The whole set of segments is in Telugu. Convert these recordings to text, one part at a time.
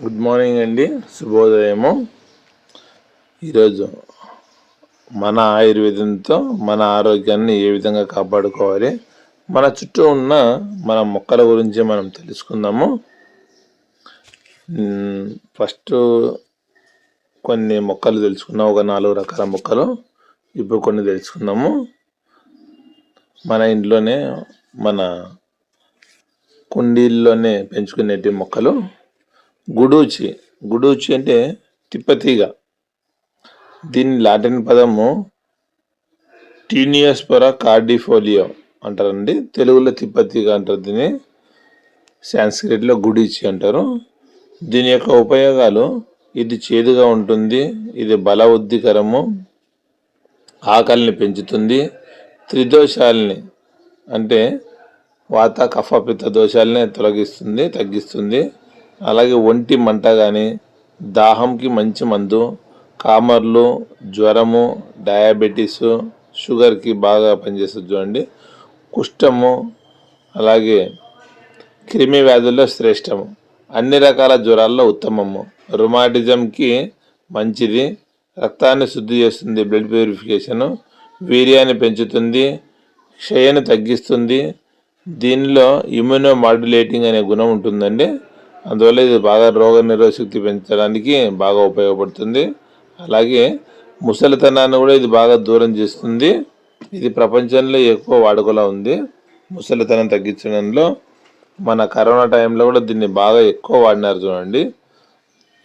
గుడ్ మార్నింగ్ అండి. శుభోదయము. ఈరోజు మన ఆయుర్వేదంతో మన ఆరోగ్యాన్ని ఏ విధంగా కాపాడుకోవాలి మన చుట్టూ ఉన్న మన మొక్కల గురించి మనం తెలుసుకుందాము. ఫస్ట్ కొన్ని మొక్కలు తెలుసుకున్నాం ఒక నాలుగు రకాల మొక్కలు ఇప్పుడు కొన్ని తెలుసుకుందాము. మన ఇంట్లోనే మన కుండీల్లోనే పెంచుకునేటి మొక్కలు గుడూచి గుడూచి అంటే తిప్పతీగ. దీని లాటిన్ పదము టీనియస్పొరా కార్డిఫోలియో అంటారండి. తెలుగులో తిప్పతీగ అంటారు దీన్ని. సాంస్క్రిట్లో గుడిచి అంటారు. దీని యొక్క ఉపయోగాలు ఇది చేదుగా ఉంటుంది ఇది బల ఉద్దికరము ఆకలిని పెంచుతుంది త్రిదోషాలని అంటే వాత కఫపిత్త దోషాలని తొలగిస్తుంది తగ్గిస్తుంది. అలాగే ఒంటి మంట కానీ దాహంకి మంచి మందు కామర్లు జ్వరము డయాబెటీస్ షుగర్కి బాగా పనిచేస్తుంది చూడండి. కుష్టము అలాగే క్రిమి వ్యాధుల్లో శ్రేష్టము. అన్ని రకాల జ్వరాల్లో ఉత్తమము. రుమాటిజంకి మంచిది. రక్తాన్ని శుద్ధి చేస్తుంది బ్లడ్ ప్యూరిఫికేషను. వీర్యాన్ని పెంచుతుంది క్షయను తగ్గిస్తుంది. దీనిలో ఇమ్యూనో మాడ్యులేటింగ్ అనే గుణం ఉంటుందండి. అందువల్ల ఇది బాగా రోగ నిరోధశక్తి పెంచడానికి బాగా ఉపయోగపడుతుంది. అలాగే ముసలితనాన్ని కూడా ఇది బాగా దూరం చేస్తుంది. ఇది ప్రపంచంలో ఎక్కువ వాడుకలో ఉంది. ముసలితనం తగ్గించడంలో మన కరోనా టైంలో కూడా దీన్ని బాగా ఎక్కువ వాడినారు చూడండి.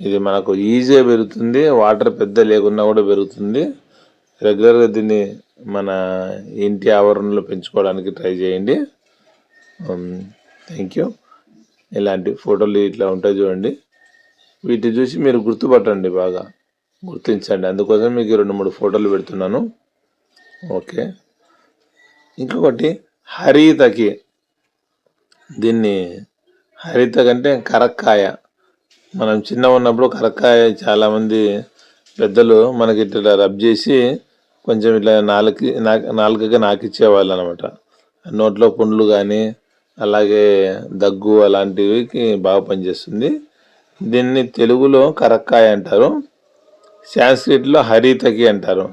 ఇది మనకు ఈజీగా పెరుగుతుంది. వాటర్ పెద్ద లేకున్నా కూడా పెరుగుతుంది. రెగ్యులర్గా దీన్ని మన ఇంటి ఆవరణలో పెంచుకోవడానికి ట్రై చేయండి. థ్యాంక్ యూ ఇలాంటి ఫోటోలు ఇట్లా ఉంటాయి చూడండి. వీటిని చూసి మీరు గుర్తుపట్టండి బాగా. గుర్తించండి. అందుకోసం మీకు రెండు మూడు ఫోటోలు పెడుతున్నాను. ఓకే. ఇంకొకటి హరితకి. దీన్ని హరిత కంటే కరక్కాయ. మనం చిన్న ఉన్నప్పుడు కరక్కాయ చాలామంది పెద్దలు మనకి ఇట్లా రబ్ చేసి కొంచెం ఇట్లా నాలుగు నాలుకగా నాకిచ్చేవాళ్ళు అనమాట నోట్లో పుండ్లు కానీ అలాగే దగ్గు అలాంటివికి బాగా పనిచేస్తుంది. దీన్ని తెలుగులో కరక్కాయ అంటారు. సాంస్క్రిట్లో హరితకి అంటారు.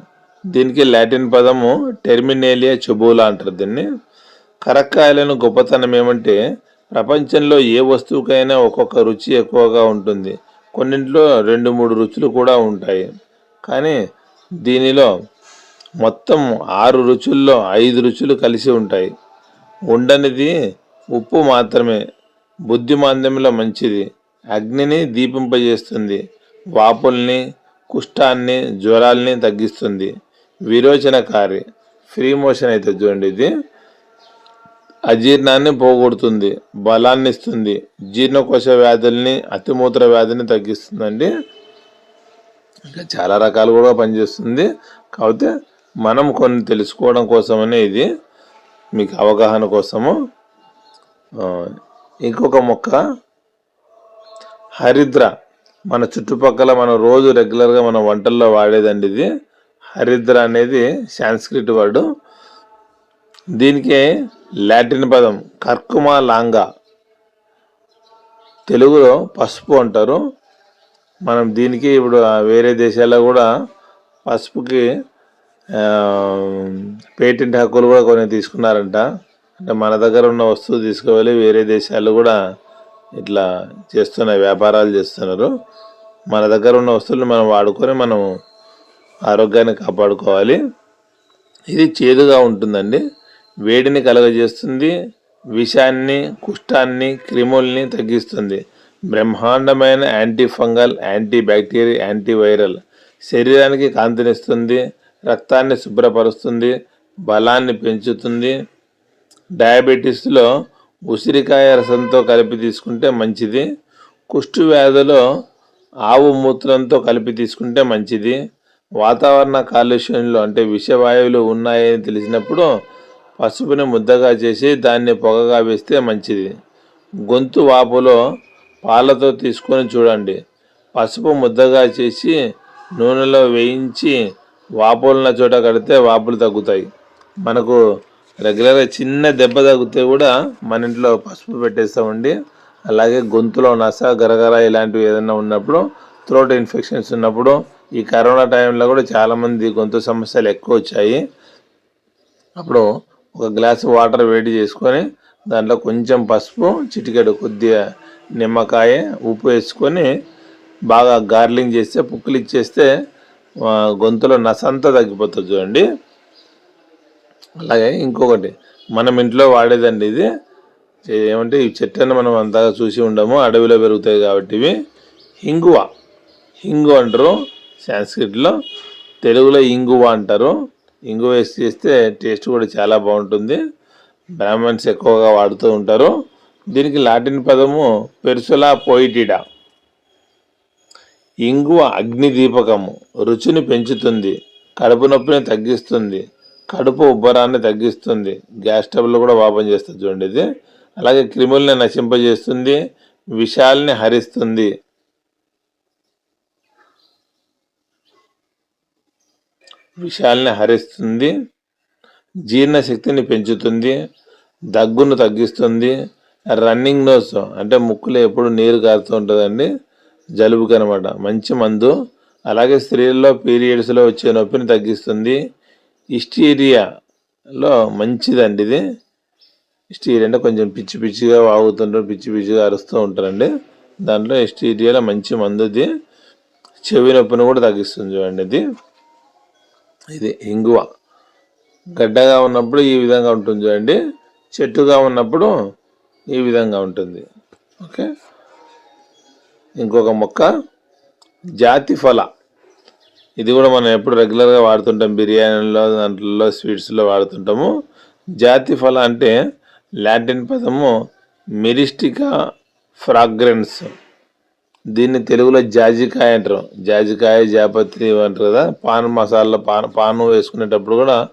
దీనికి లాటిన్ పదము టెర్మినేలియా చెబోలా అంటారు దీన్ని. కరక్కాయలను గొప్పతనం ఏమంటే ప్రపంచంలో ఏ వస్తువుకైనా ఒక్కొక్క రుచి ఎక్కువగా ఉంటుంది. కొన్నింట్లో రెండు మూడు రుచులు కూడా ఉంటాయి. కానీ దీనిలో మొత్తం ఆరు రుచుల్లో ఐదు రుచులు కలిసి ఉంటాయి. ఉండనిది ఉప్పు మాత్రమే. బుద్ధి మాంద్యంలో మంచిది. అగ్నిని దీపింపజేస్తుంది. వాపుల్ని కుష్టాన్ని జ్వరాల్ని తగ్గిస్తుంది. విరోచనకారి. ఫ్రీ మోషన్ అయితే చూడండి ఇది. అజీర్ణాన్ని పోగొడుతుంది. బలాన్ని ఇస్తుంది జీర్ణకోశ వ్యాధుల్ని అతిమూత్ర వ్యాధిని తగ్గిస్తుందండి. ఇంకా చాలా రకాలు కూడా పనిచేస్తుంది. కాకపోతే మనం కొన్ని తెలుసుకోవడం కోసమనే ఇది. మీకు అవగాహన కోసము. ఇంకొక మొక్క హరిద్ర. మన చుట్టుపక్కల మనం రోజు రెగ్యులర్గా మన వంటల్లో వాడేదండి ఇది. హరిద్ర అనేది సాంస్క్రిట్ వర్డు. దీనికి లాటిన్ పదం కర్కుమా లాంగా. తెలుగులో పసుపు అంటారు. మనం దీనికి ఇప్పుడు వేరే దేశాల్లో కూడా పసుపుకి పేటెంట్ హక్కులు కూడా కొన్ని తీసుకున్నారంట. అంటే మన దగ్గర ఉన్న వస్తువు తీసుకువెళ్ళి వేరే దేశాలు కూడా ఇట్లా చేస్తున్న వ్యాపారాలు చేస్తున్నారు. మన దగ్గర ఉన్న వస్తువులు మనం వాడుకొని మనం ఆరోగ్యాన్ని కాపాడుకోవాలి. ఇది చేదుగా ఉంటుందండి. వేడిని కలగజేస్తుంది విషాన్ని కుష్టాన్ని క్రిముల్ని తగ్గిస్తుంది. బ్రహ్మాండమైన anti fungal anti bacteria anti viral శరీరానికి కాంతినిస్తుంది రక్తాన్ని శుభ్రపరుస్తుంది బలాన్ని పెంచుతుంది డయాబెటీస్లో ఉసిరికాయ రసంతో కలిపి తీసుకుంటే మంచిది. కుష్టు వ్యాధిలో ఆవు మూత్రంతో కలిపి తీసుకుంటే మంచిది. వాతావరణ కాలుష్యంలో అంటే విషవాయువులు ఉన్నాయని తెలిసినప్పుడు పసుపుని ముద్దగా చేసి దాన్ని పొగగా వేస్తే మంచిది. గొంతు వాపులో పాలతో తీసుకొని చూడండి. పసుపు ముద్దగా చేసి నూనెలో వేయించి వాపులున్న చోట కడితే వాపులు తగ్గుతాయి. మనకు రెగ్యులర్గా చిన్న దెబ్బ తగ్గితే కూడా మన ఇంట్లో పసుపు పెట్టేస్తామండి అలాగే గొంతులో నస గరగర ఇలాంటివి ఏదైనా ఉన్నప్పుడు థ్రోట్ ఇన్ఫెక్షన్స్ ఉన్నప్పుడు ఈ కరోనా టైంలో కూడా చాలామంది గొంతు సమస్యలు ఎక్కువ వచ్చాయి. అప్పుడు ఒక గ్లాస్ వాటర్ వేడి చేసుకొని దాంట్లో కొంచెం పసుపు చిటికెడు కొద్దిగా నిమ్మకాయ ఉప్పు వేసుకొని బాగా గార్లింగ్ చేస్తే పుక్కులు ఇచ్చేస్తే గొంతులో నసంతా తగ్గిపోతుంది చూడండి. అలాగే ఇంకొకటి మనం ఇంట్లో వాడేదండి ఇది. ఏమంటే ఈ చెట్లను మనం అంతగా చూసి ఉండము అడవిలో పెరుగుతాయి కాబట్టి ఇవి. హింగువ హింగు అంటారు సాంస్క్రిట్లో. తెలుగులో ఇంగువ అంటారు. ఇంగువ వేసి చేస్తే టేస్ట్ కూడా చాలా బాగుంటుంది. బ్రాహ్మణ్స్ ఎక్కువగా వాడుతూ ఉంటారు. దీనికి లాటిన్ పదము పెర్సులా పోయిటిడా. ఇంగువ అగ్ని దీపకము రుచిని పెంచుతుంది కడుపు నొప్పిని తగ్గిస్తుంది కడుపు ఉబ్బరాన్ని తగ్గిస్తుంది. గ్యాస్ ట్రబుల్ కూడా పాపం చేస్తుంది చూడండి ఇది. అలాగే క్రిముల్ని నశింపజేస్తుంది. విషాల్ని హరిస్తుంది. విషాల్ని హరిస్తుంది. జీర్ణశక్తిని పెంచుతుంది. దగ్గును తగ్గిస్తుంది. రన్నింగ్ నోస్ అంటే ముక్కులో ఎప్పుడు నీరు కారుతూ ఉంటుందండి. జలుబుకి అనమాట మంచి మందు. అలాగే స్త్రీల్లో పీరియడ్స్లో వచ్చే నొప్పిని తగ్గిస్తుంది. ఇస్టీరియాలో మంచిదండి ఇది. ఇస్టీరియా అంటే కొంచెం పిచ్చి పిచ్చిగా వాగుతుంటారు పిచ్చి పిచ్చిగా అరుస్తూ ఉంటారండి. దాంట్లో ఇస్టీరియాలో మంచి మందు ఇది చెవి నొప్పిని కూడా తగ్గిస్తుంది చూడండి ఇది. ఇది ఇంగువ. గడ్డగా ఉన్నప్పుడు ఈ విధంగా ఉంటుంది చూడండి. చెట్టుగా ఉన్నప్పుడు ఈ విధంగా ఉంటుంది. ఓకే? ఇంకొక మొక్క జాతి ఫల. ఇది కూడా మనం ఎప్పుడు రెగ్యులర్గా వాడుతుంటాం. బిర్యానీలో దాంట్లో స్వీట్స్లో వాడుతుంటాము. జాతి ఫల అంటే లాటిన్ పదము మిరిస్టికా ఫ్రాగ్రెన్స్. దీన్ని తెలుగులో జాజికాయ అంటారు. జాజికాయ జాపత్రి అంటారు కదా. పాన్ మసాలా పాన్ పాను వేసుకునేటప్పుడు కూడా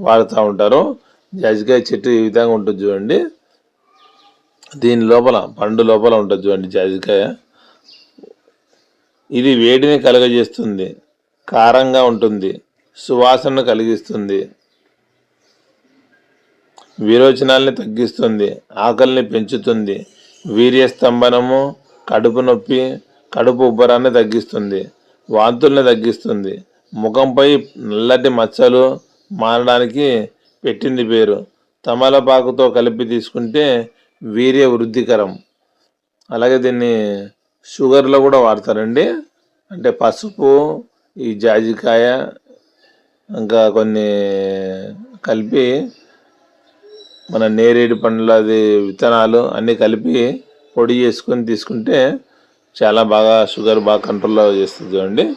వాడుతూ ఉంటారు. జాజికాయ చెట్టు ఈ విధంగా ఉంటుంది చూడండి. దీని లోపల పండు లోపల ఉంటుంది చూడండి జాజికాయ. ఇది వేడిని కలుగజేస్తుంది. కారంగా ఉంటుంది సువాసనను కలిగిస్తుంది విరోచనాల్ని తగ్గిస్తుంది ఆకలిని పెంచుతుంది వీర్యస్తంభనము కడుపు నొప్పి కడుపు ఉబ్బరాన్ని తగ్గిస్తుంది వాంతుల్ని తగ్గిస్తుంది. ముఖంపై నల్లటి మచ్చలు మారడానికి పెట్టింది పేరు. తమలపాకుతో కలిపి తీసుకుంటే వీర్య వృద్ధికరం. అలాగే దీన్ని షుగర్లో కూడా వాడతారండి. అంటే పసుపు ఈ జాజికాయ ఇంకా కొన్ని కలిపి మన నేరేడు పండ్ల అది విత్తనాలు అన్నీ కలిపి పొడి చేసుకొని తీసుకుంటే చాలా బాగా షుగర్ బాగా కంట్రోల్లో చేస్తుంది చూడండి.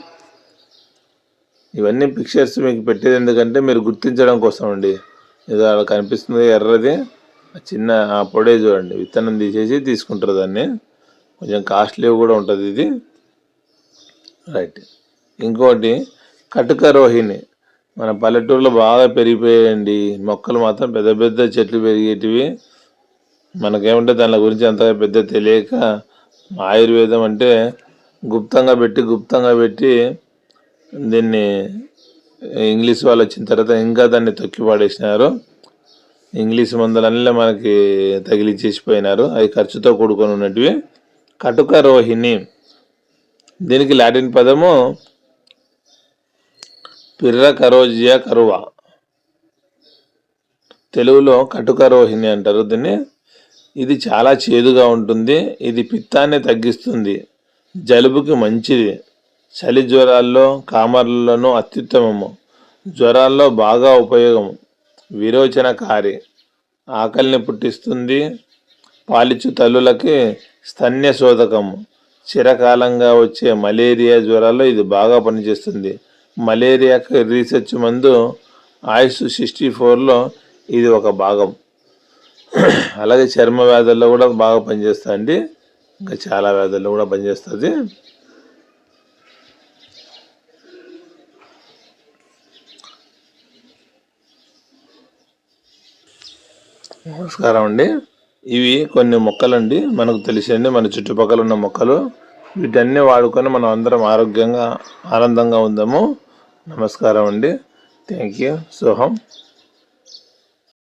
ఇవన్నీ పిక్చర్స్ మీకు పెట్టేది ఎందుకంటే మీరు గుర్తించడం కోసం అండి. ఇది అలా కనిపిస్తుంది ఎర్రది. ఆ చిన్న ఆ పొడే చూడండి. విత్తనం తీసేసి తీసుకుంటారు దాన్ని. కొంచెం కాస్ట్లీ కూడా ఉంటుంది ఇది. రైట్ ఇంకోటి కటుక రోహిణి. మన పల్లెటూరులో బాగా పెరిగిపోయాయండి. మొక్కలు మాత్రం పెద్ద పెద్ద చెట్లు పెరిగేటివి. మనకేమంటే దాని గురించి అంతగా పెద్ద తెలియక ఆయుర్వేదం అంటే గుప్తంగా పెట్టి గుప్తంగా పెట్టి దీన్ని ఇంగ్లీష్ వాళ్ళు వచ్చిన తర్వాత ఇంకా దాన్ని తొక్కి పడేసినారు. ఇంగ్లీష్ మందులన్నీ మనకి తగిలిచ్చేసిపోయినారు అవి ఖర్చుతో కూడుకొని ఉన్నటివి. కటుక రోహిణి. దీనికి లాటిన్ పదము పిర్ర కరోజియా కరువ. తెలుగులో కటుక రోహిణి అంటారు. దీన్ని ఇది చాలా చేదుగా ఉంటుంది. ఇది పిత్తాన్ని తగ్గిస్తుంది. జలుబుకి మంచిది. చలి జ్వరాల్లో కామర్లలోనూ అత్యుత్తమము. జ్వరాల్లో బాగా ఉపయోగము. విరోచనకారి. ఆకలిని పుట్టిస్తుంది. పాలిచ్చు తల్లులకి స్తన్య శోధకము చిరకాలంగా వచ్చే మలేరియా జ్వరాల్లో ఇది బాగా పనిచేస్తుంది. మలేరియాకి రీసెర్చ్ మందు ఆయుష్ సిక్స్టీ ఫోర్లో ఇది ఒక భాగం. అలాగే చర్మ వ్యాధుల్లో కూడా బాగా పనిచేస్తుంది ఇంకా చాలా వ్యాధుల్లో కూడా పనిచేస్తుంది. నమస్కారం అండి. ఇవి కొన్ని మొక్కలండి. మనకు తెలిసండి మన చుట్టుపక్కల ఉన్న మొక్కలు. వీటన్ని వాడుకొని మనం అందరం ఆరోగ్యంగా ఆనందంగా ఉందాము. నమస్కారం అండి. Thank you. సోహం.